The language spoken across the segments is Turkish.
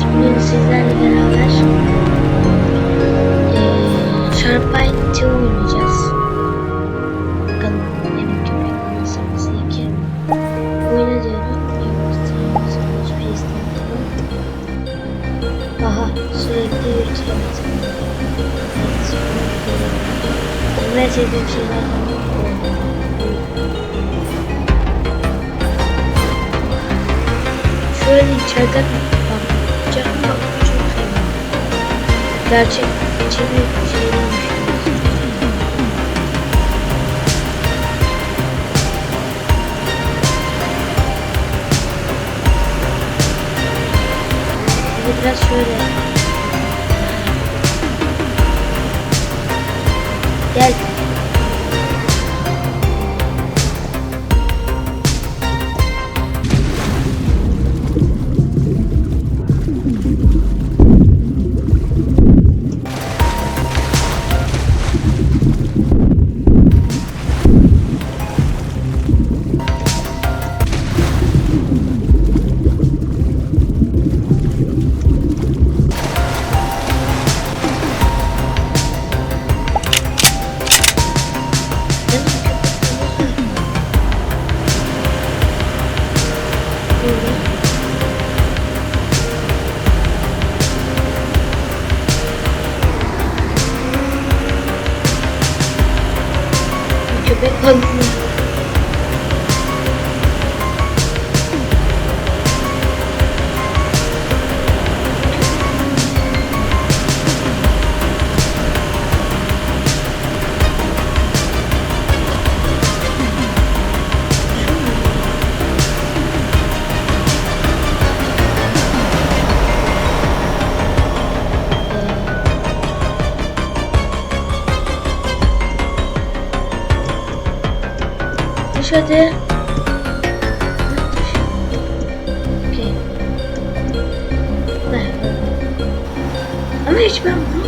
ettik bugün sizlerle beraber. Gerçek içeri şey Biraz şöyle. Gel. Bye. içmem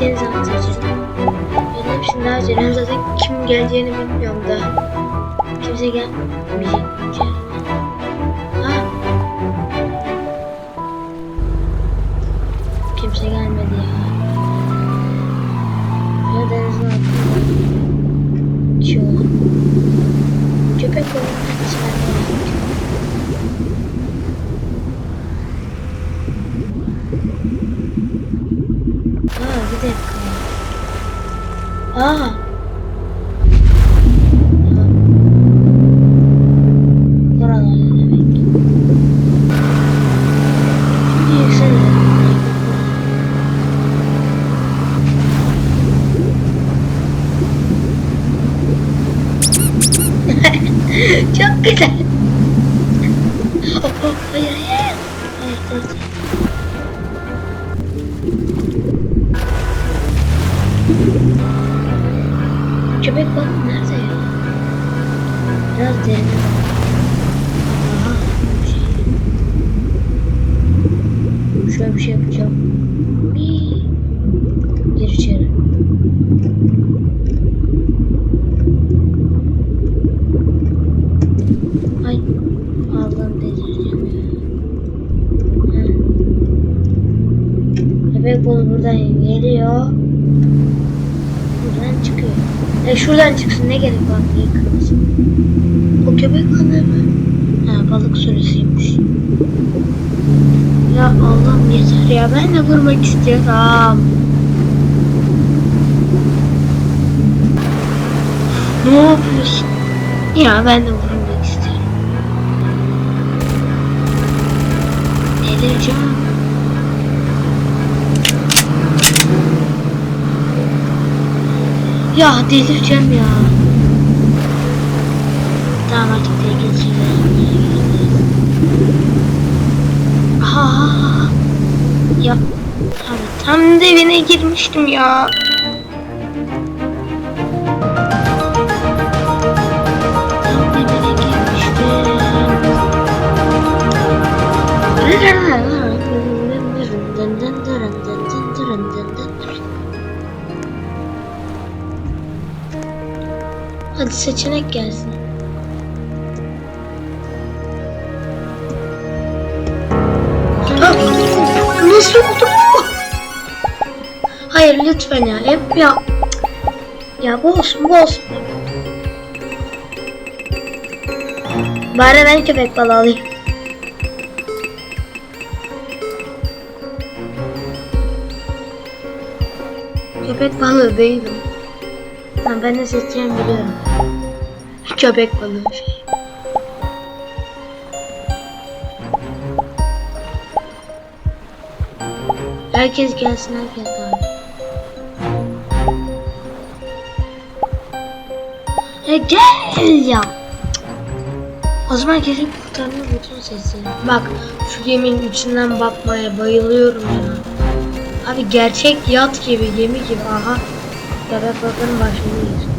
Akdeniz anlatıcı. Bunların hepsini daha önce zaten kim geleceğini bilmiyorum daha. Kimse gelmeyecek. Buradan geliyor. Buradan çıkıyor. E şuradan çıksın ne gerek var diye kırmızı. O köpek balığı mı? Ha balık sürüsüymüş. Ya Allah'ım yeter ya ben de vurmak istiyorum. Ne yapıyorsun? Ya ben de vurmak Ya delireceğim ya. Tamam artık şeyler. Ha. Ya. Tam, tam devine girmiştim ya. Tam devine girmiştim. Hadi seçenek gelsin. Nasıl oldu? Hayır lütfen ya. Hep ya. Ya bu olsun bu olsun. Bari ben köpek balığı alayım. Köpek balığı değilim. Ben ne seçeceğimi biliyorum. Köpek balığı şey. Herkes gelsin herkes abi. E gel ya. O zaman kesin kurtarma bütün sesi. Bak şu geminin içinden bakmaya bayılıyorum ya. Abi gerçek yat gibi gemi gibi aha. Köpek balığının başındayız.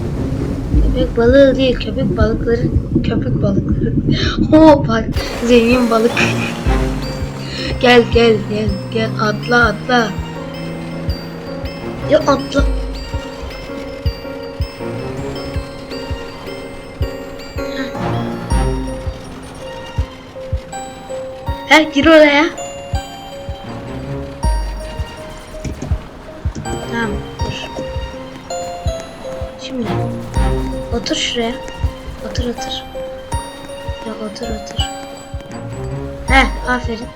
Köpek balığı değil köpek balıkları köpek balıkları. Oo bak zengin balık. gel gel gel gel atla atla. Ya atla. He gir oraya. Otur şuraya. Otur otur. Ya otur otur. He aferin.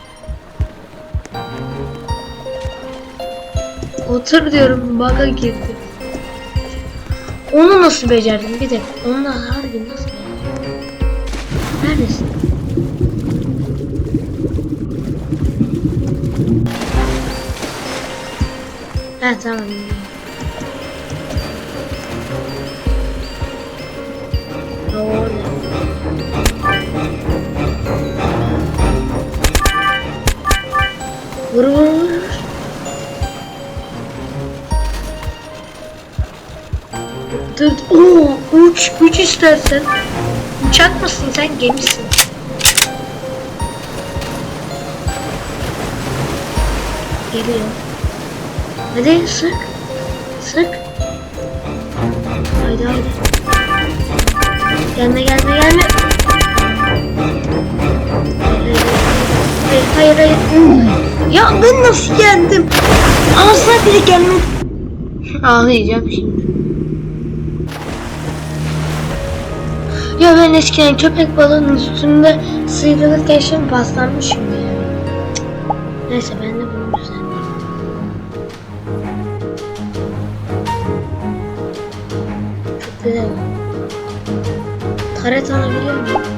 Otur diyorum baga girdi. Onu nasıl becerdin bir dakika. Onu harbi nasıl becerdin? Neredesin? Ha tamam. Vur vur vur. Dur. Oo, uç, uç istersen. Uçak mısın sen gemisin. Geliyor. Hadi sık. Sık. Haydi haydi. Gelme gelme gelme. Hayır hayır hayır. hayır. Ya ben nasıl yendim? Ağzına bile gelmedi. Ağlayacağım şimdi. Ya ben eskiden köpek balığının üstünde sıyrılırken şimdi paslanmışım ya. Neyse ben de bunu düzenleyeyim. Çok güzel. Taret alabiliyor muyum?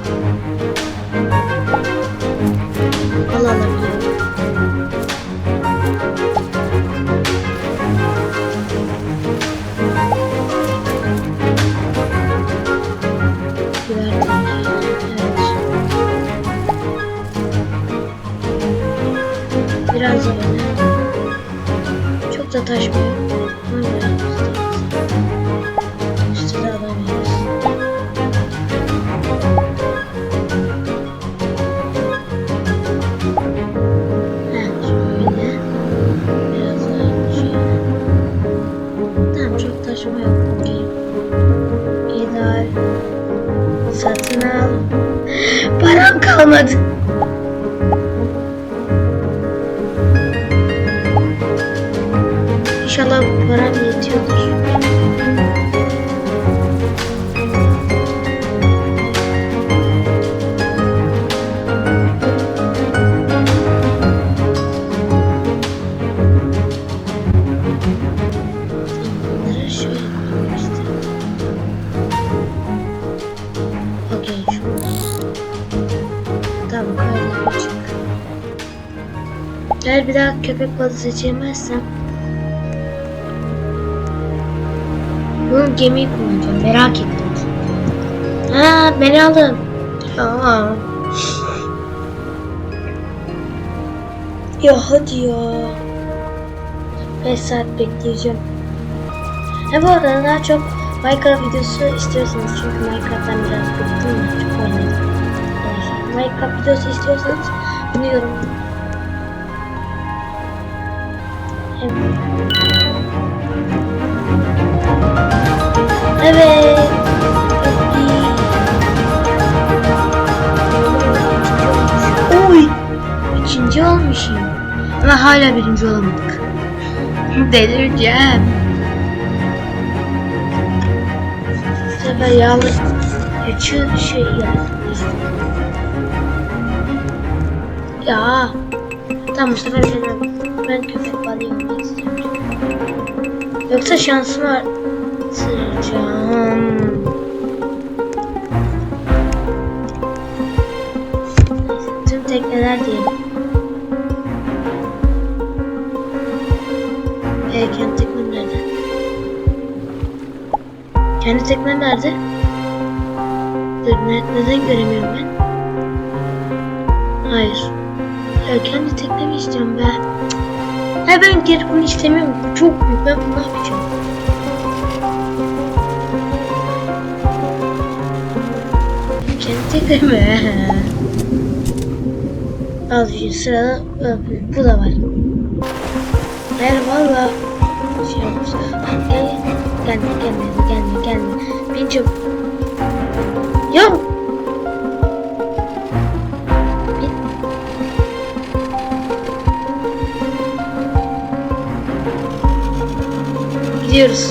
Çok köpek balığı seçemezsem bu gemiyi kullanacağım. Merak ettim. Ha beni alın. Aa. Ya hadi ya. 5 saat bekleyeceğim. Ha bu arada daha çok Minecraft videosu istiyorsanız çünkü Minecraft'tan biraz bıktım çok oynadım. Minecraft videosu istiyorsanız bunu yorum. Evet. Oy. İkinci olmuşum. Ama hala birinci olamadık. Delireceğim. Bu sefer yağlı üçü şey yaptım. Ya. Tamam bu sefer ben, ben Yoksa şansımı artıracağım. Tüm tekneler diyelim. Ee, kendi teknem nerede? Kendi teknem nerede? Dur, ne, neden göremiyorum ben? Hayır. Ya kendi teknemi istiyorum be. Ben geri bunu istemiyorum. Bu Çok büyük. Ben bunu yapacağım? Kendi teknemi. Al şu sırada bu da var. Hayır valla şey. Gel, gelme gelme gelme gelme. Bin çabuk. Ya. Gidiyoruz.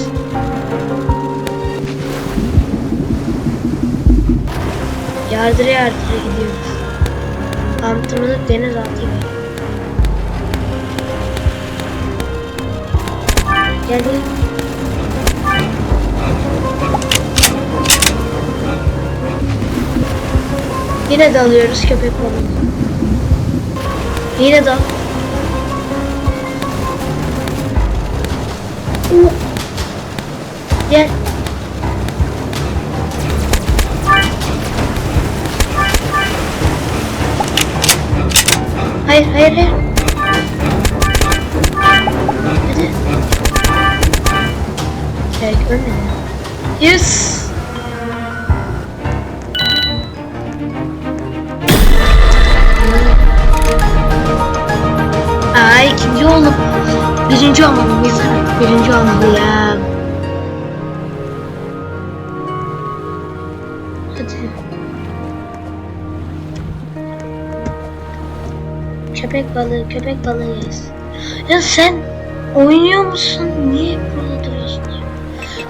Yardıra yardıra gidiyoruz. Antrenmanı deniz altı. Geldi. Yine dalıyoruz köpek balığı. Yine dal. Uh. Gel. Hayır, hayır, hayır. Yes. Ya sen oynuyor musun? Niye burada duruyorsun?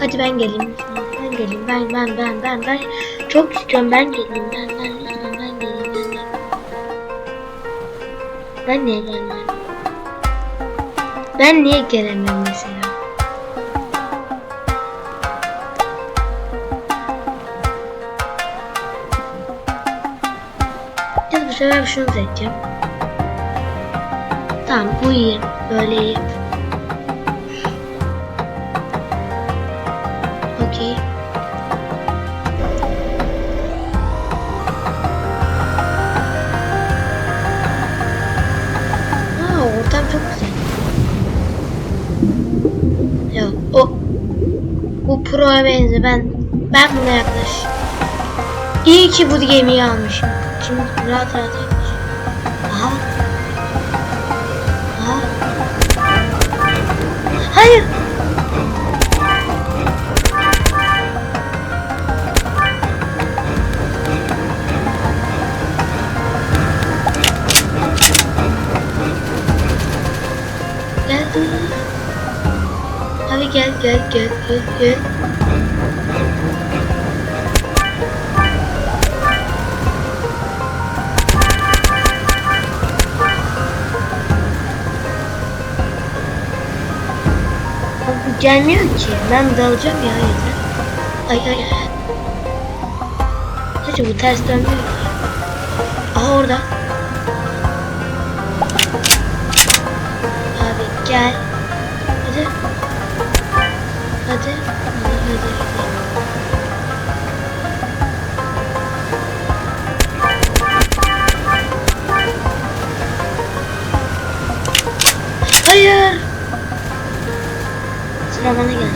Hadi ben geleyim. Ben geleyim. Ben ben ben ben ben çok istiyorum. Ben geleyim. Ben ben lütfen ben geleyim. Ben geleyim. Ben niye gelmem? Ben niye gelemem mesela? Ya bu sefer şunu seçeceğim. Tamam bu iyi. Böyle iyi. Okey. Ortam çok güzel. Yok o bu pro'ya benziyor. Ben ben buna yaklaş. İyi ki bu gemiyi almışım. Şimdi rahat rahat yaklaş. Aha. Hayır. Gel. Hadi gel gel gel gel gelmiyor ki. Ben dalacağım ya. Ay ay ay. Hadi bu ters dönmüyor ki. Aha orada. Gel. Hadi. Hadi. Hadi hadi. hadi. Sıra gelecek.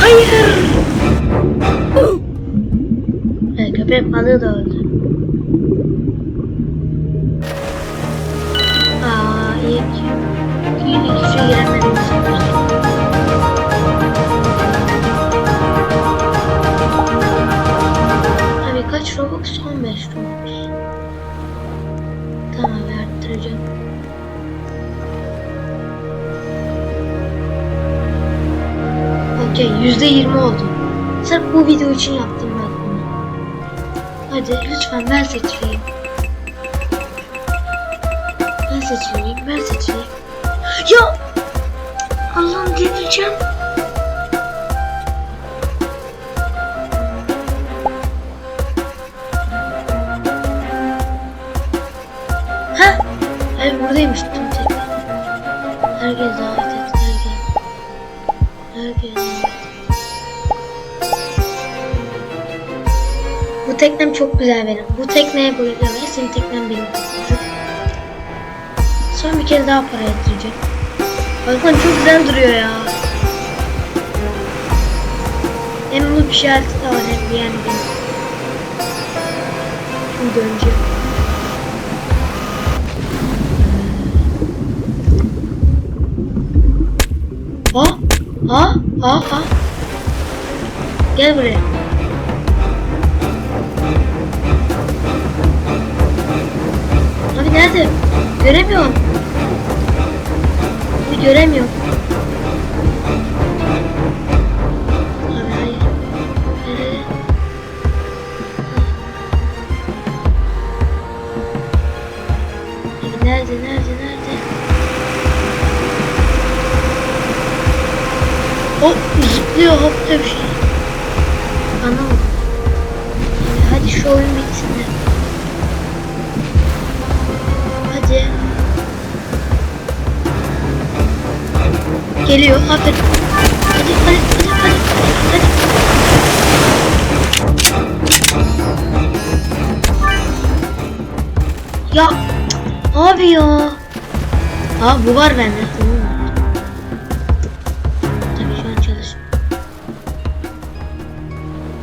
Hayır. Evet, köpek balığı da öldü. 5.9 Tamam arttıracağım. Okey %20 oldu. Sırf bu video için yaptım ben bunu. Hadi lütfen ben seçileyim. Ben seçileyim, ben seçileyim. Ya! Allah'ım delireceğim. Bu tekneye ve Senin teknem benim. Son bir kez daha para yatıracağım. Bakın çok güzel duruyor ya. Hem bu bir işareti de var hem yani benim. Şimdi döneceğim. Ha? Ha? Ha? Ha? Gel buraya. Göremiyorum. Göremiyorum. Geliyor. Aferin. Hadi hadi hadi hadi. hadi. Ya abi ya. Aa bu var bende.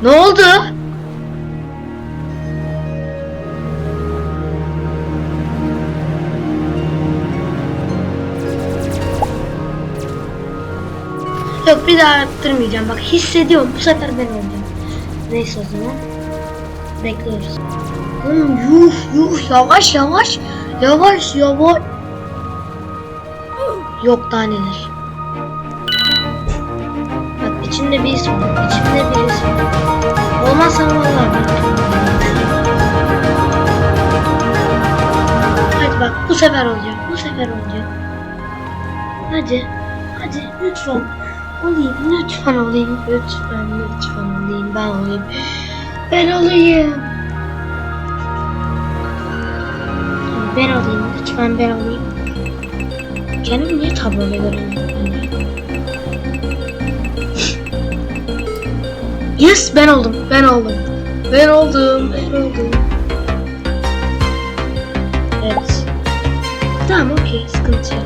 Ne oldu? Yaptırmayacağım. Bak hissediyorum. Bu sefer ben olacağım. Neyse o zaman. Bekliyoruz. Oğlum yuh yuh yavaş yavaş. Yavaş yavaş. Yok daha neler. Bak içinde bir isim var. İçimde bir isim var. Olmazsa vallahi. Hadi bak bu sefer olacak. Bu sefer olacak. Hadi. Hadi lütfen. Olayım lütfen olayım. Lütfen lütfen olayım. Ben olayım. Ben olayım. Ben olayım. Lütfen ben olayım. Kendim niye tabloda göremiyorum? Yes ben oldum. Ben oldum. Ben oldum. Ben oldum. Evet. Tamam okey sıkıntı yok.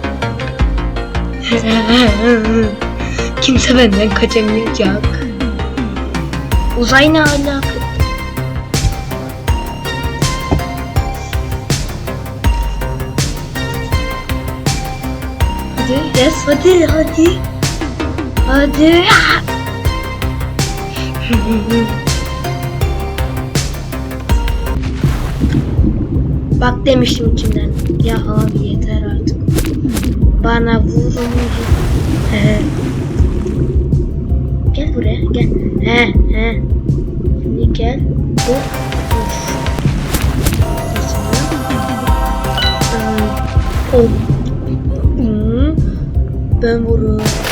Kimse benden kaçamayacak. Uzay ne alaka? Hadi yes hadi hadi. Hadi. Bak demiştim içimden. Ya abi yeter artık. Bana vurun. Gel gel. He he. Şimdi gel. Hmm. ben vururum.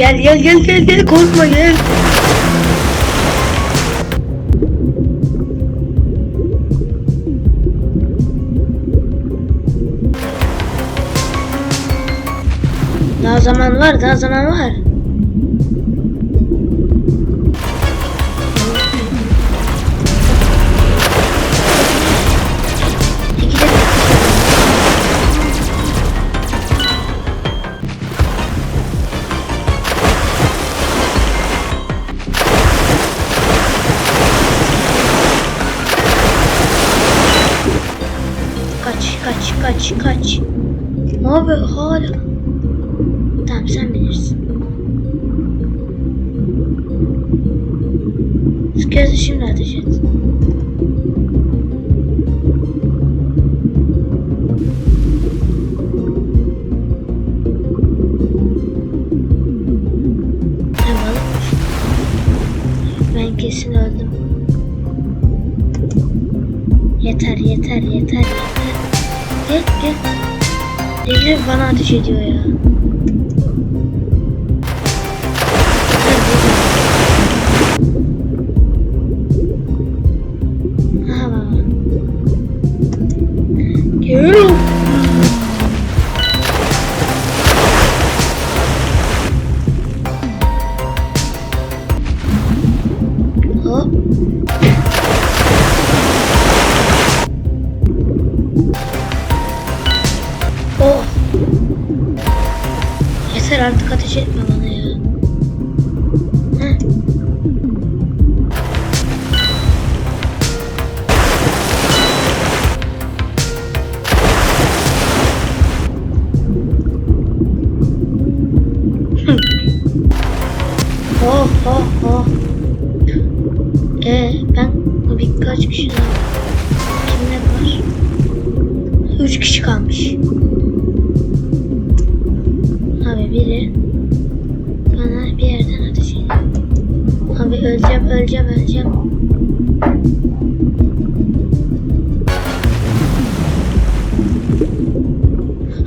Gel gel gel gel gel korkma gel. Daha zaman var, daha zaman var. Kaç, kaç, kaç. Abi hala. Tamam sen bilirsin. Gözü şimdi ateş et. Ben kesin öldüm. Yeter yeter yeter yeter. Gel gel. Devrim bana ateş ediyor ya. Ben birkaç kişi daha. Kimler var? Üç kişi kalmış. Abi biri bana bir yerden ateş ediyor. Abi öleceğim, öleceğim, öleceğim.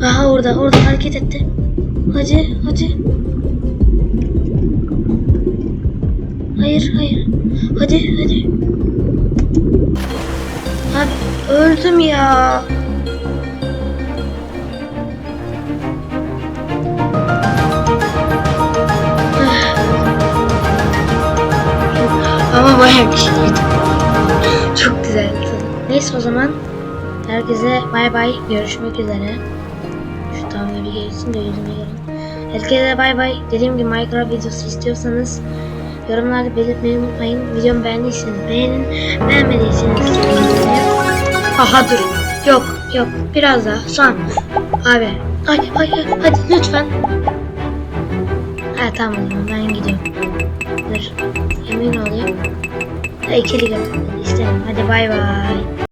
Aha orada, orada hareket etti. Hadi, öldüm ya. Ama bayağı bir şeydi. Çok güzeldi. Neyse o zaman herkese bay bay görüşmek üzere. Şu tavla bir gelsin de yüzüme görün. Herkese bay bay. Dediğim gibi Minecraft videosu istiyorsanız yorumlarda belirtmeyi unutmayın. Videomu beğendiyseniz beğenin. Beğenmediyseniz Aha dur. Yok yok biraz daha son. Abi. Ay ay hadi lütfen. Ha tamam ben gidiyorum. Dur. Emin olayım. Ha, ikili götür. İstemem. Hadi bay bay.